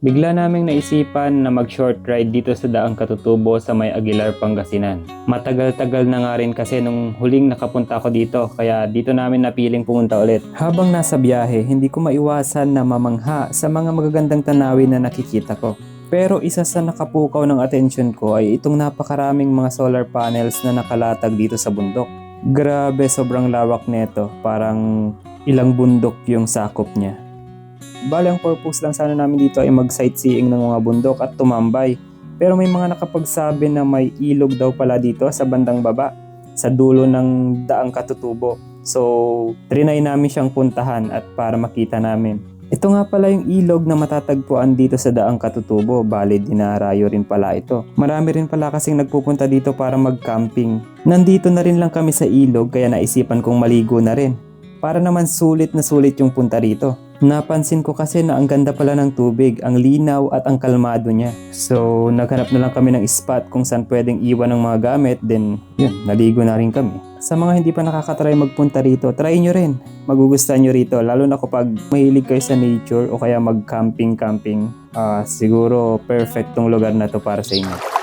Bigla naming naisipan na mag-short ride dito sa Daang Katutubo sa may Aguilar, Pangasinan. Matagal-tagal na nga rin kasi nung huling nakapunta ako dito kaya dito namin napiling pumunta ulit. Habang nasa biyahe, hindi ko maiwasan na mamangha sa mga magagandang tanawin na nakikita ko. Pero isa sa nakapukaw ng atensyon ko ay itong napakaraming mga solar panels na nakalatag dito sa bundok. Grabe, sobrang lawak nito. Parang ilang bundok yung sakop niya. Bale, ang purpose lang sana namin dito ay mag-sightseeing ng mga bundok at tumambay. Pero may mga nakapagsabi na may ilog daw pala dito sa bandang baba, sa dulo ng daang katutubo. So, trinay namin siyang puntahan at para makita namin. Ito nga pala yung ilog na matatagpuan dito sa daang katutubo. Bale, dinarayo rin pala ito. Marami rin pala kasing nagpupunta dito para mag-camping. Nandito na rin lang kami sa ilog kaya naisipan kong maligo na rin. Para naman sulit na sulit yung punta rito. Napansin ko kasi na ang ganda pala ng tubig, ang linaw at ang kalmado niya. So, naghanap na lang kami ng spot kung saan pwedeng iwan ng mga gamit, then yun, naligo na rin kami. Sa mga hindi pa nakakatry magpunta rito, try nyo rin. Magugustuhan nyo rito, lalo na kapag mahilig kayo sa nature o kaya mag-camping-camping. Ah, siguro perfect tong lugar na to para sa inyo.